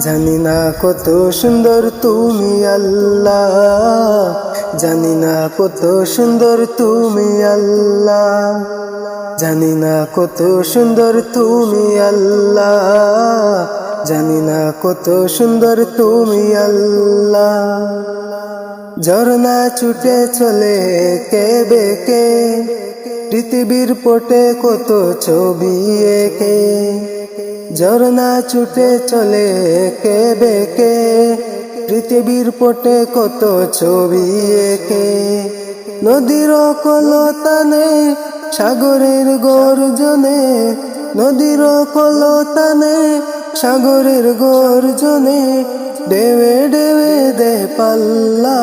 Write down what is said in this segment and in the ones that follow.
জানি না কত সুন্দর তুমি আল্লাহ। জানি না কত সুন্দর তুমি আল্লাহ। জানি না কত সুন্দর তুমি আল্লাহ। জানি না কত সুন্দর তুমি আল্লাহ। ঝর্ণা ছুটে চলে কে বেকে পৃথিবীর পটে কত ছবি একে? ঝর্ণা ছুটে চলে কে বেকে? পৃথিবীর পটে কত ছবি একে? নদীর কলতানে, সাগরের গর্জনে, নদীর কলতানে, সাগরের গর্জনে, ডেবে ডেবে দে পাল্লা।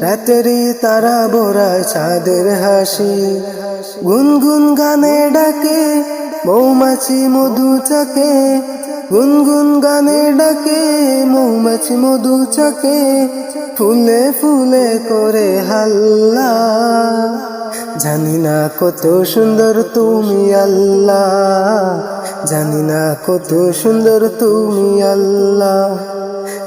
রাতেরই তারা ভরা চাঁদের হাসি। গুনগুন গানে ডাকে, মৌমাছি মধু চাকে। গুনগুন গানে ডাকে, মৌমাছি মধু চাকে। ফুলে ফুলে করে হাল্লা। জানি না কত সুন্দর তুমি আল্লাহ। জানি না কত সুন্দর তুমি আল্লাহ।